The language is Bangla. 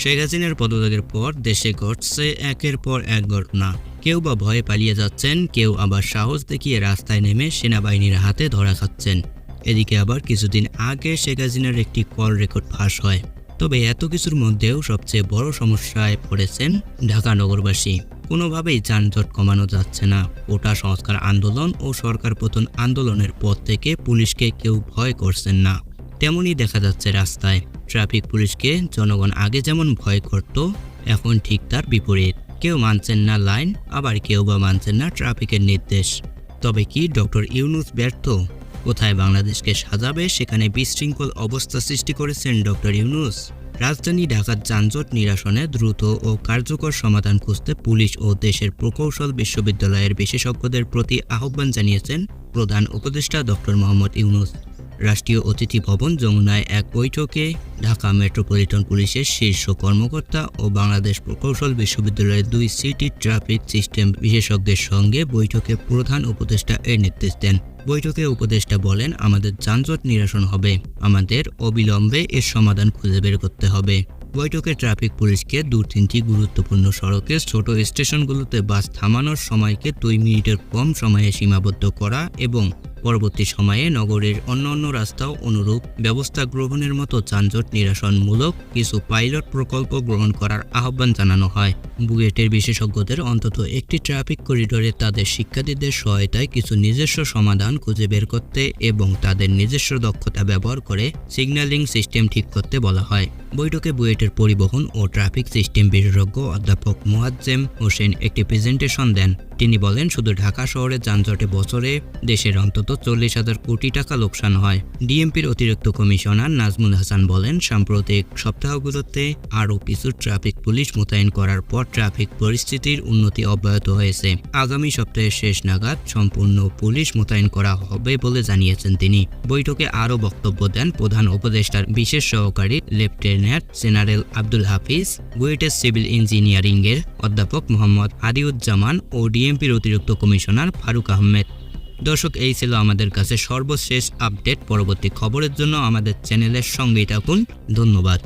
শেখ হাসিনার পদত্যাগের পর দেশে ঘটছে একের পর এক ঘটনা। কেউ বা ভয়ে পালিয়ে যাচ্ছেন, কেউ আবার সাহস দেখিয়ে রাস্তায় নেমে সেনাবাহিনীর হাতে ধরা খাচ্ছেন। এদিকে আবার কিছুদিন আগে শেখ হাসিনার একটি কল রেকর্ড ফাঁস হয়। তবে এত কিছুর মধ্যেও সবচেয়ে বড় সমস্যায় পড়েছেন ঢাকা নগরবাসী। কোনোভাবেই যানজট কমানো যাচ্ছে না। ওটা সংস্কার আন্দোলন ও সরকার পতন আন্দোলনের পর থেকে পুলিশকে কেউ ভয় করছেন না। তেমনই দেখা যাচ্ছে রাস্তায়। ট্রাফিক পুলিশকে জনগণ আগে যেমন ভয় করত, এখন ঠিক তার বিপরীত। কেউ মানছেন না লাইন, আবার কেউ বা মানছেন না ট্রাফিকের নির্দেশ। তবে কি ডক্টর ইউনুস ব্যর্থ? কোথায় বাংলাদেশকে সাজাবে, সেখানে বিশৃঙ্খল অবস্থা সৃষ্টি করেছেন ডক্টর ইউনুস। রাজধানী ঢাকার যানজট নিরসনে দ্রুত ও কার্যকর সমাধান খুঁজতে পুলিশ ও দেশের প্রকৌশল বিশ্ববিদ্যালয়ের বিশেষজ্ঞদের প্রতি আহ্বান জানিয়েছেন প্রধান উপদেষ্টা ডক্টর মোহাম্মদ ইউনুস। রাষ্ট্রীয় অতিথি ভবন যমুনায় এক বৈঠকে ঢাকা মেট্রোপলিটন পুলিশের শীর্ষ কর্মকর্তা ও বাংলাদেশ প্রকৌশল বিশ্ববিদ্যালয়ের দুই সিটি ট্রাফিক সিস্টেম বিশেষজ্ঞের সঙ্গে বৈঠকে প্রধান উপদেষ্টা এর নির্দেশ দেন। বৈঠকে উপদেষ্টা বলেন, আমাদের যানজট নিরসন হবে। আমাদের অবিলম্বে এর সমাধান খুঁজে বের করতে হবে। বৈঠকে ট্রাফিক পুলিশকে দু, তিনটি গুরুত্বপূর্ণ সড়কে ছোট স্টেশনগুলোতে বাস থামানোর সময়কে দুই মিনিটের কম সময়ে সীমাবদ্ধ করা এবং পরবর্তী সময়ে নগরের অন্যান্য রাস্তাও অনুরূপ ব্যবস্থা গ্রহণের মতো যানজট নিরসনমূলক কিছু পাইলট প্রকল্প গ্রহণ করার আহ্বান জানানো হয়। বুয়েটের বিশেষজ্ঞদের অন্তত একটি ট্রাফিক করিডোরে তাদের শিক্ষার্থীদের সহায়তায় কিছু নিজস্ব সমাধান খুঁজে বের করতে এবং তাদের নিজস্ব দক্ষতা ব্যবহার করে সিগন্যালিং সিস্টেম ঠিক করতে বলা হয়। বৈঠকে বুয়েটের পরিবহন ও ট্রাফিক সিস্টেম বিশেষজ্ঞ অধ্যাপক মোয়াজ্জেম হোসেন একটি প্রেজেন্টেশন দেন। তিনি বলেন, শুধু ঢাকা শহরে যানজটে বছরে দেশের অন্তত চল্লিশ হাজার কোটি টাকা লোকসান হয়। ডিএমপির অতিরিক্ত কমিশনার নাজমুল হাসান বলেন, সাম্প্রতিক সপ্তাহগুলোতে আরও কিছু ট্রাফিক পুলিশ মোতায়েন করার পর ট্রাফিক পরিস্থিতির উন্নতি অব্যাহত হয়েছে। আগামী সপ্তাহের শেষ নাগাদ সম্পূর্ণ পুলিশ মোতায়েন করা হবে বলে জানিয়েছেন তিনি। বৈঠকে আরও বক্তব্য দেন প্রধান উপদেষ্টার বিশেষ সহকারী লেফটেন্যান্ট জেনারেল আব্দুল হাফিজ বুয়েটের সিভিল ইঞ্জিনিয়ারিংয়ের অধ্যাপক মোহাম্মদ আদিউজ্জামান ও ডিএমপির অতিরিক্ত কমিশনার ফারুক আহমেদ। দর্শক, এই ছিল আমাদের কাছে সর্বশেষ আপডেট। পরবর্তী খবরের জন্য আমাদের চ্যানেলের সঙ্গেই থাকুন। ধন্যবাদ।